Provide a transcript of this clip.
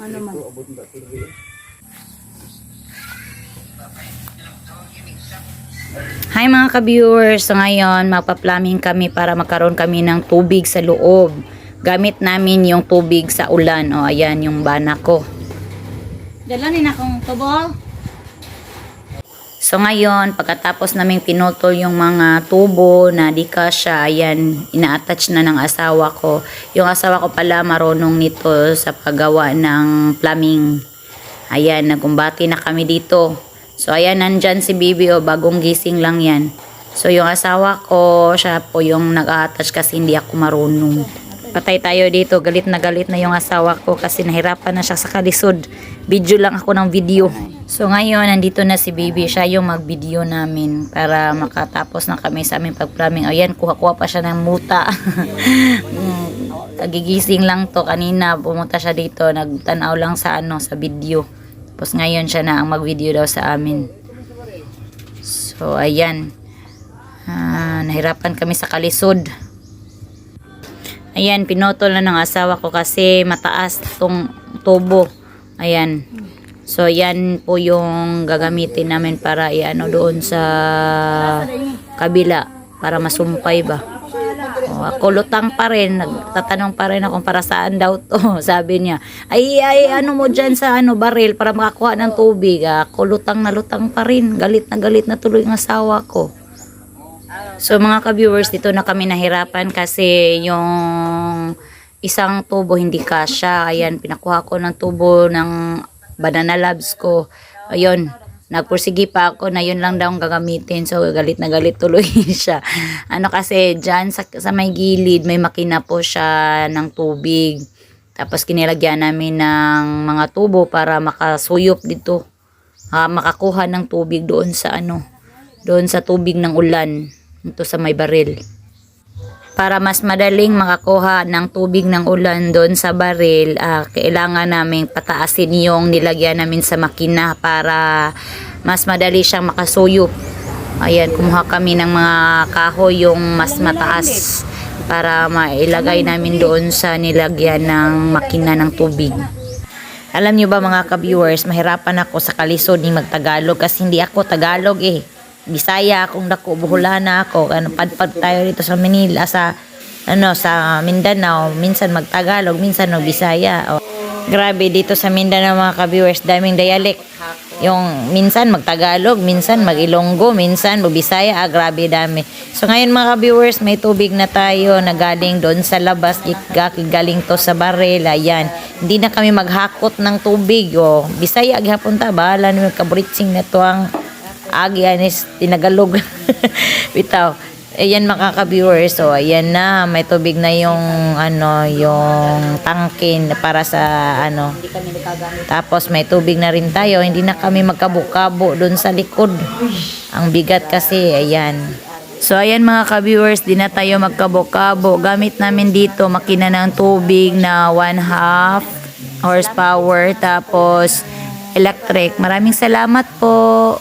Ano man? Hi mga ka-viewers! So ngayon, magpa-plumbing kami para magkaroon kami ng tubig sa loob. Gamit namin yung tubig sa ulan. O, ayan yung bana ko. Dalanin akong tubo. So ngayon, pagkatapos naming pinutol yung mga tubo na di kasya, ayan, ina-attach na ng asawa ko. Yung asawa ko pala marunong nito sa paggawa ng plumbing. Ayan, nagumbati na kami dito. So ayan, nandyan si Bibi o bagong gising lang yan. So yung asawa ko, siya po yung nag-attach kasi hindi ako marunong. Patay tayo dito, galit na galit na yung asawa ko kasi nahirapan na siya sa kalisod. Video lang ako ng video. So ngayon, nandito na si Bibi, siya yung mag-video namin para makatapos na kami sa aming pag-plumbing. Ayan, kuha-kuha pa siya ng muta. Mm, Kagigising lang to kanina, pumunta siya dito, nagtanaw lang sa ano, sa video. Tapos ngayon siya na ang mag-video daw sa amin. So, ayan. Ah, nahirapan kami sa kalisod. Ayan, pinotol na ng asawa ko kasi mataas tong tubo. Ayan. So, yan po yung gagamitin namin para iano doon sa kabila para masumukay ba. O, ako lutang pa rin. Nagtatanong pa rin ako para saan daw to. Sabi niya, ay, ay, ano mo dyan sa ano, baril para makakuha ng tubig. Ako lutang na lutang pa rin. Galit na galit na tuloy ang asawa ko. So mga ka-viewers, dito na kami nahirapan kasi yung isang tubo hindi kasya. Ayan, pinakuha ko ng tubo ng banana labs ko. Ayun, nagpursigi pa ako na yun lang daw ang gagamitin. So galit na galit tuloy siya. Ano kasi dyan sa, sa may gilid, may makina po siya ng tubig. Tapos kinilagyan namin ng mga tubo para makasuyop dito. Ah, makakuha ng tubig doon sa ano, doon sa tubig ng ulan ito sa may baril. Para mas madaling makakuha ng tubig ng ulan doon sa baril, ah, kailangan naming pataasin yung nilagyan namin sa makina para mas madali siyang makasuyop. Ayan, kumuha kami ng mga kahoy yung mas mataas para mailagay namin doon sa nilagyan ng makina ng tubig. Alam niyo ba mga ka-viewers, mahirapan ako sa kalisod ni magtagalog kasi hindi ako Tagalog eh. Bisaya akong dako, Buholana ako. Ano, padpad tayo dito sa Manila, sa ano sa Mindanao, minsan magtagalog, minsan magbisaya. O, grabe dito sa Mindanao mga ka-viewers, daming dialect. Yung minsan magtagalog, minsan magilonggo, minsan magbisaya, ah, grabe dami. So ngayon mga ka-viewers, may tubig na tayo na galing doon sa labas, galing to sa baril, ayan. Hindi na kami maghakot ng tubig, o. Bisaya gihapon ta, bahala naman kabritsing na to ang agi anis tinagalog bitaw ayan makaka-viewers so ayan na may tubig na yung ano yung tangkin para sa ano tapos may tubig na rin tayo hindi na kami magkabo-kabo doon sa likod ang bigat kasi ayan So ayan mga ka-viewers, di na tayo magkabo-kabo. Gamit namin dito makina ng tubig na 1 half horsepower tapos electric. Maraming salamat po.